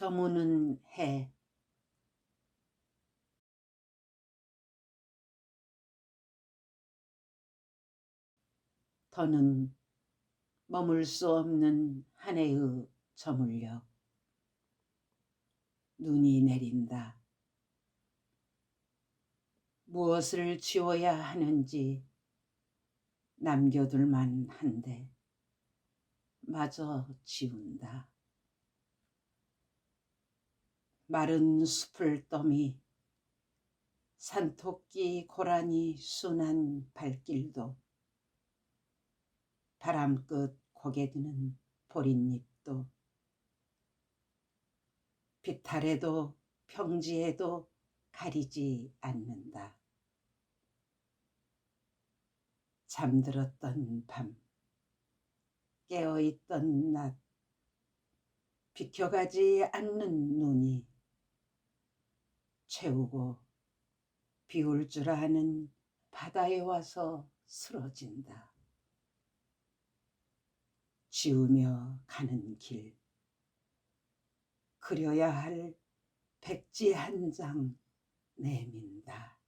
저무는 해 더는 머물 수 없는 한 해의 저물녘 눈이 내린다. 무엇을 지워야 하는지 남겨둘만 한데 마저 지운다. 마른 숲을 떠미 산토끼 고라니 순한 발길도 바람 끝 고개 드는 보릿잎도 비탈에도 평지에도 가리지 않는다. 잠들었던 밤, 깨어있던 낮, 비켜가지 않는 눈이 채우고 비울 줄 아는 바다에 와서 쓰러진다. 지우며 가는 길, 그려야 할 백지 한 장 내민다.